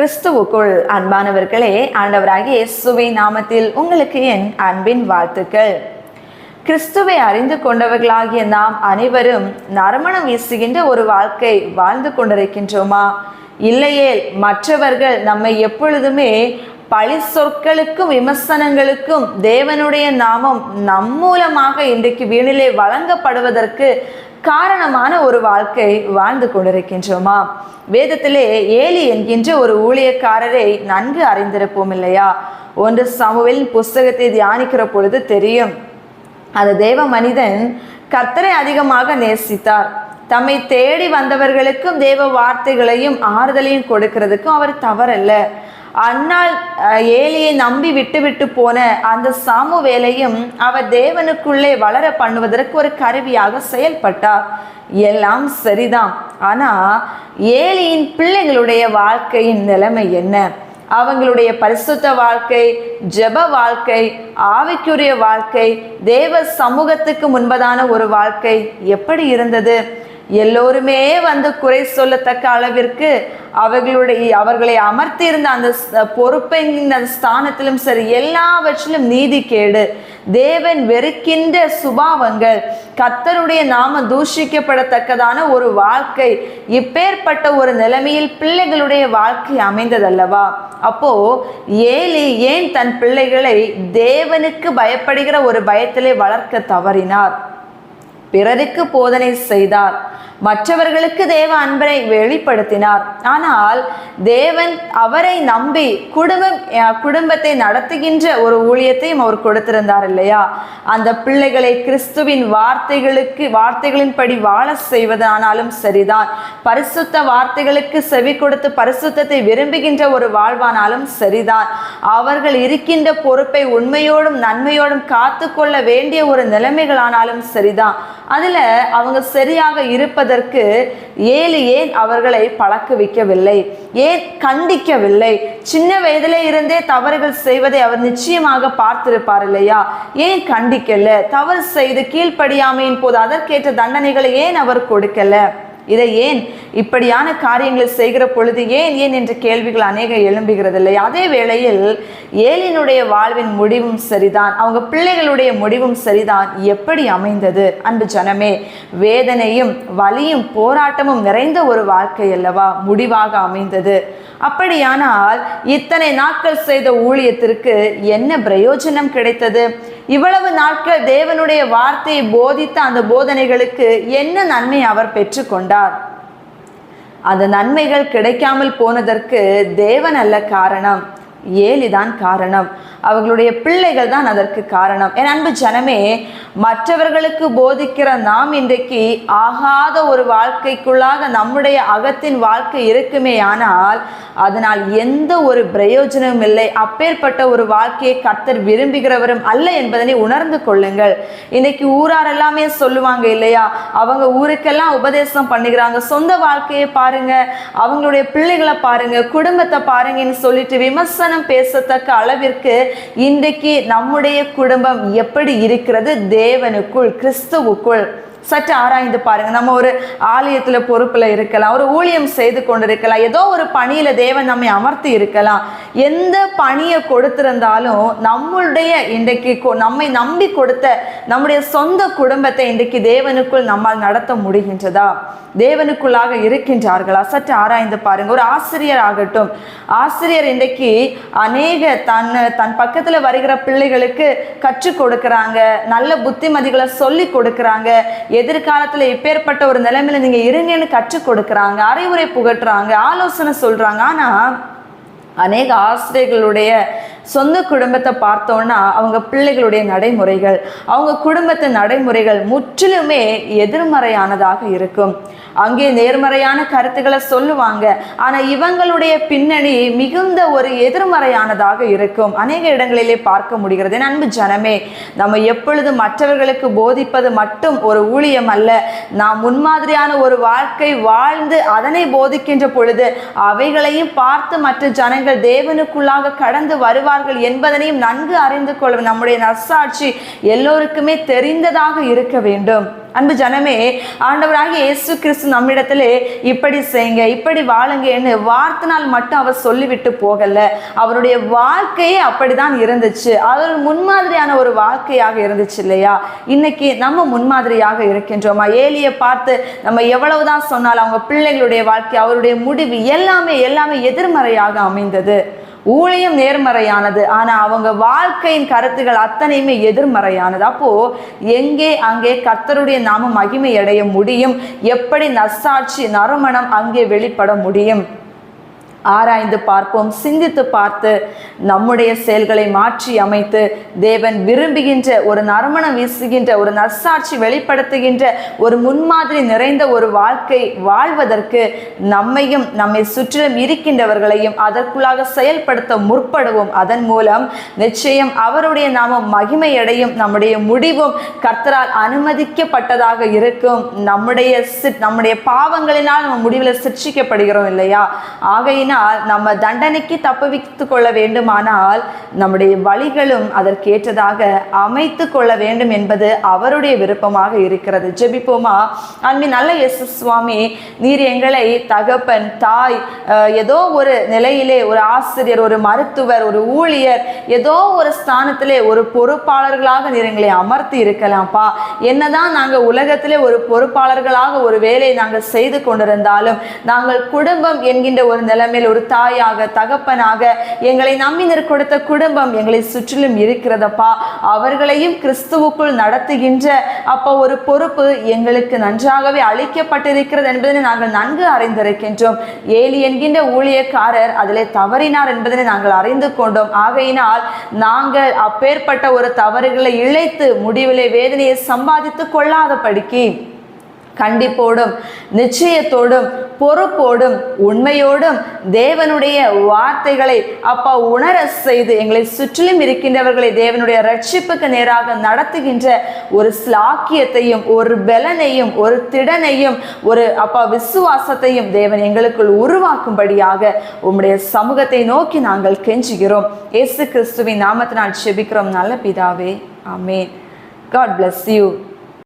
கிறிஸ்துவுக்குள் அன்பானவர்களே ஆண்டவராகிய இயேசுவை நாமத்தில் உங்களுக்கு என் அன்பின் வாழ்த்துக்கள். கிறிஸ்துவை அறிந்து கொண்டவர்களாகிய நாம் அனைவரும் நறுமணம் வீசுகின்ற ஒரு வாழ்க்கை வாழ்ந்து கொண்டிருக்கின்றோமா? இல்லையே மற்றவர்கள் நம்மை எப்பொழுதுமே பழி சொற்களுக்கும் விமர்சனங்களுக்கும் தேவனுடைய நாமம் நம் மூலமாக இன்றைக்கு வீணிலே வழங்கப்படுவதற்கு காரணமான ஒரு வாழ்க்கை வாழ்ந்து கொண்டிருக்கின்றோமா? வேதத்திலே ஏலி என்கின்ற ஒரு ஊழியக்காரரை நன்கு அறிந்திருப்போம் இல்லையா? ஒன்று சமுவேல் புஸ்தகத்தை தியானிக்கிற பொழுது தெரியும். அந்த தேவ மனிதன் கர்த்தரை அதிகமாக நேசித்தார். தம்மை தேடி வந்தவர்களுக்கும் தேவ வார்த்தைகளையும் ஆறுதலையும் கொடுக்கிறதுக்கும் அவர் தவறல்ல. அன்னால் ஏலியை நம்பி விட்டு விட்டு போன அந்த சாமு வேலையும் அவர் தேவனுக்குள்ளே வளர பண்ணுவதற்கு ஒரு கருவியாக செயல்பட்டார். எல்லாம் சரிதான். ஆனா ஏலியின் பிள்ளைகளுடைய வாழ்க்கையின் நிலைமை என்ன? அவங்களுடைய பரிசுத்த வாழ்க்கை ஜெப வாழ்க்கை ஆவிக்குரிய வாழ்க்கை தேவ சமூகத்துக்கு முன்பதான ஒரு வாழ்க்கை எப்படி இருந்தது? எல்லோருமே வந்து குறை சொல்லத்தக்க அளவிற்கு அவர்களுடைய அவர்களை அமர்த்தியிருந்த அந்த ஸ்- பொறுப்பின் அந்த ஸ்தானத்திலும் சரி எல்லாவற்றிலும் நீதி கேடு. தேவன் வெறுக்கின்ற சுபாவங்கள் கர்த்தருடைய நாம தூஷிக்கப்படத்தக்கதான ஒரு வாழ்க்கை இப்பேற்பட்ட ஒரு நிலைமையில் பிள்ளைகளுடைய வாழ்க்கை அமைந்ததல்லவா? அப்போ ஏலி ஏன் தன் பிள்ளைகளை தேவனுக்கு பயப்படுகிற ஒரு பயத்திலே வளர்க்க தவறினார்? பிறருக்கு போதனை செய்தார். மற்றவர்களுக்கு தேவ அன்பரை வெளிப்படுத்தினார். ஆனால் தேவன் அவரை நம்பி குடும்பம் குடும்பத்தை நடத்துகின்ற ஒரு ஊழியத்தையும் அவர் கொடுத்திருந்தார் இல்லையா? அந்த பிள்ளைகளை கிறிஸ்துவின் வார்த்தைகளுக்கு வார்த்தைகளின்படி வாழ செய்வதானாலும் சரிதான். பரிசுத்த வார்த்தைகளுக்கு செவி கொடுத்து பரிசுத்தத்தை விரும்புகின்ற ஒரு வாழ்வானாலும் சரிதான். அவர்கள் இருக்கின்ற பொறுப்பை உண்மையோடும் நன்மையோடும் காத்து கொள்ள வேண்டிய ஒரு நிலைமைகளானாலும் சரிதான். அதில் அவங்க சரியாக இருப்பது இருப்பதற்கு ஏழு ஏன் அவர்களை பழக்குவிக்கவில்லை? ஏன் கண்டிக்கவில்லை? சின்ன வயதிலே இருந்தே தவறுகள் செய்வதை அவர் நிச்சயமாக பார்த்திருப்பார் இல்லையா? ஏன் கண்டிக்கல? தவறு செய்து கீழ்ப்படியாமையின் போது அதற்கேற்ற தண்டனைகளை ஏன் அவர் கொடுக்கல? இதை ஏன் இப்படியான காரியங்களை செய்கிற பொழுது ஏன் ஏன் என்ற கேள்விகள் அநேக எழும்புகிறது இல்லை அதே வேளையில் ஏலினுடைய வாழ்வின் முடிவும் சரிதான். அவங்க பிள்ளைகளுடைய முடிவும் சரிதான். எப்படி அமைந்தது? அன்பு ஜனமே வேதனையும் வலியும் போராட்டமும் நிறைந்த ஒரு வாழ்க்கை அல்லவா? முடிவாக அமைந்தது. அப்படியானால் இத்தனை நாட்கள் செய்த ஊழியத்திற்கு என்ன பிரயோஜனம் கிடைத்தது? இவ்வளவு நாட்கள் தேவனுடைய வார்த்தையை போதித்த அந்த போதனைகளுக்கு என்ன நன்மை அவர் பெற்றுக்கொண்டார்? அந்த நன்மைகள் கிடைக்காமல் போனதற்கு தேவன் அல்ல காரணம். ஏலிதான் காரணம். அவர்களுடைய பிள்ளைகள் தான் அதற்கு காரணம். என் அன்பு ஜனமே மற்றவர்களுக்கு போதிக்கிற நாம் இன்றைக்கு ஆகாத ஒரு வாழ்க்கைக்குள்ளாக நம்முடைய அகத்தின் வாழ்க்கை இருக்குமே ஆனால் அதனால் எந்த ஒரு பிரயோஜனமும் இல்லை. அப்பேற்பட்ட ஒரு வாழ்க்கையை கர்த்தர் விரும்புகிறவரும் அல்ல என்பதனை உணர்ந்து கொள்ளுங்கள். இன்னைக்கு ஊரார் எல்லாமே சொல்லுவாங்க இல்லையா? அவங்க ஊருக்கெல்லாம் உபதேசம் பண்ணுகிறாங்க. சொந்த வாழ்க்கையை பாருங்க. அவங்களுடைய பிள்ளைகளை பாருங்க. குடும்பத்தை பாருங்கன்னு சொல்லிட்டு விமர்சனம் பேசத்தக்க அளவிற்கு இன்றைக்கு நம்முடைய குடும்பம் எப்படி இருக்கிறது? தேவனுக்குள் கிறிஸ்துவுக்குள். சற்று ஆராய்ந்து பாருங்க. நம்ம ஒரு ஆலயத்துல பொறுப்புல இருக்கலாம் ஒரு ஊழியம் செய்து கொண்டிருக்கலாம் ஏதோ ஒரு பணியில தேவன் நம்மை அமர்த்தி இருக்கலாம். எந்த பணியை கொடுத்திருந்தாலும் நம்மளுடைய இன்றைக்கு கொ- நம்மை நம்பி கொடுத்த நம்முடைய சொந்த குடும்பத்தை இன்றைக்கு தேவனுக்குள் நம்மால் நடத்த முடிகின்றதா? தேவனுக்குள்ளாக இருக்கின்றார்களா? சற்று ஆராய்ந்து பாருங்க. ஒரு ஆசிரியர் ஆகட்டும். ஆசிரியர் இன்றைக்கு அநேக தன் தன் பக்கத்துல வருகிற பிள்ளைகளுக்கு கற்றுக் கொடுக்குறாங்க. நல்ல புத்திமதிகளை சொல்லி கொடுக்குறாங்க. எதிர்காலத்தில் இப்பேற்பட்ட ஒரு நிலைமையில நீங்கள் இருங்கன்னு கற்றுக் கொடுக்குறாங்க அறிவுரை புகட்டுறாங்க ஆலோசனை சொல்கிறாங்க ஆனால் அநேக ஆசிரியர்களுடைய சொந்த குடும்பத்தை பார்த்தோன்னா அவங்க பிள்ளைகளுடைய நடைமுறைகள் அவங்க குடும்பத்து நடைமுறைகள் முற்றிலுமே எதிர்மறையானதாக இருக்கும். அங்கே நேர்மறையான கருத்துக்களை சொல்லுவாங்க. ஆனா இவங்களுடைய பின்னணி மிகுந்த ஒரு எதிர்மறையானதாக இருக்கும். அநேக இடங்களிலே பார்க்க முடிகிறது. அன்பு ஜனமே நம்ம எப்பொழுது மற்றவர்களுக்கு போதிப்பது மட்டும் ஒரு ஊழியம் அல்ல நாம் முன்மாதிரியான ஒரு வாழ்க்கை வாழ்ந்து அதனை போதிக்கின்ற பொழுது அவைகளையும் பார்த்து மற்ற ஜனங்கள் தேவனுக்குள்ளாக கடந்து வருவார் வருவார்கள் என்பதனையும் நன்கு அறிந்து கொள்ள நம்முடைய நற்சாட்சி எல்லோருக்குமே தெரிந்ததாக இருக்க வேண்டும். அன்பு ஜனமே ஆண்டவராகி இயேசு கிறிஸ்து நம்மிடத்திலே இப்படி செய்யுங்க இப்படி வாழுங்கன்னு வார்த்தைனால் மட்டும் அவர் சொல்லிவிட்டு போகல. அவருடைய வாழ்க்கையே அப்படிதான் இருந்துச்சு. அவர் முன்மாதிரியான ஒரு வாழ்க்கையாக இருந்துச்சு இல்லையா? இன்னைக்கு நம்ம முன்மாதிரியாக இருக்கின்றோமா? ஏலியை பார்த்து நம்ம எவ்வளவுதான் சொன்னாலும் அவங்க பிள்ளைகளுடைய வாழ்க்கை அவருடைய முடிவு எல்லாமே எல்லாமே எதிர்மறையாக அமைந்தது. ஊழியம் நேர்மறையானது. ஆனால் அவங்க வாழ்க்கையின் கருத்துகள் அத்தனையுமே எதிர்மறையானது. அப்போது எங்கே அங்கே கர்த்தருடைய நாம மகிமை அடைய முடியும்? எப்படி நசாட்சி நறுமணம் அங்கே வெளிப்பட முடியும்? ஆராய்ந்து பார்ப்போம் சிந்தித்து பார்த்து நம்முடைய செயல்களை மாற்றி அமைத்து தேவன் விரும்புகின்ற ஒரு நறுமணம் வீசுகின்ற ஒரு நற்சாட்சி வெளிப்படுத்துகின்ற ஒரு முன்மாதிரி நிறைந்த ஒரு வாழ்க்கை வாழ்வதற்கு நம்மையும் நம்மை சுற்றிலும் இருக்கின்றவர்களையும் அதற்குள்ளாக செயல்படுத்த முற்படுவோம். அதன் மூலம் நிச்சயம் அவருடைய நாமம் மகிமையடையும் நம்முடைய முடிவும் கர்த்தரால் அனுமதிக்கப்பட்டதாக இருக்கும். நம்முடைய நம்முடைய பாவங்களினால் நம்ம முடிவில் சிற்சிக்கப்படுகிறோம் இல்லையா? ஆகையினால் நம்ம தண்டனைக்கு தப்புவித்து கொள்ள வேண்டுமானால் நம்முடைய வழிகளும் அதற்கேற்றதாக அமைத்து கொள்ள வேண்டும் என்பது அவருடைய விருப்பமாக இருக்கிறது. ஜெபிப்போமா? அன்பு நல்ல எஸ் சுவாமி நீர் எங்களை தகப்பன் தாய் ஏதோ ஒரு நிலையிலே ஒரு ஆசிரியர் ஒரு மருத்துவர் ஒரு ஊழியர் ஏதோ ஒரு ஸ்தானத்திலே ஒரு பொறுப்பாளர்களாக நீர் எங்களை அமர்த்தி இருக்கலாம்ப்பா. என்னதான் நாங்கள் உலகத்திலே ஒரு பொறுப்பாளர்களாக ஒரு வேலையை நாங்கள் செய்து கொண்டிருந்தாலும் நாங்கள் குடும்பம் என்கின்ற ஒரு நிலைமை மேல் ஒரு தாயாக தகப்பனாக எங்களை நம்பினர் கொடுத்த குடும்பம் எங்களை சுற்றிலும் இருக்கிறதப்பா. அவர்களையும் கிறிஸ்துவுக்குள் நடத்துகின்ற அப்போ ஒரு பொறுப்பு எங்களுக்கு நன்றாகவே அளிக்கப்பட்டிருக்கிறது என்பதனை நாங்கள் நன்கு அறிந்திருக்கின்றோம். ஏலி என்கின்ற ஊழியக்காரர் அதிலே தவறினார் என்பதனை நாங்கள் அறிந்து கொண்டோம். ஆகையினால் நாங்கள் அப்பேற்பட்ட ஒரு தவறுகளை இழைத்து முடிவிலே வேதனையை சம்பாதித்து கொள்ளாதபடிக்கு கண்டிப்போடும் நிச்சயத்தோடும் பொறுப்போடும் உண்மையோடும் தேவனுடைய வார்த்தைகளை அப்பா உணர செய்து எங்களை சுற்றிலும் இருக்கின்றவர்களை தேவனுடைய ரட்சிப்புக்கு நேராக நடத்துகின்ற ஒரு ஸ்லாக்கியத்தையும் ஒரு பலனையும் ஒரு திடனையும் ஒரு அப்பா விசுவாசத்தையும் தேவன் எங்களுக்குள் உருவாக்கும்படியாக உம்முடைய சமூகத்தை நோக்கி நாங்கள் கெஞ்சுகிறோம். இயேசு கிறிஸ்துவின் நாமத்தினால் செபிக்கிறோம். நல்ல பிதாவே. அமே காட் பிளஸ் யூ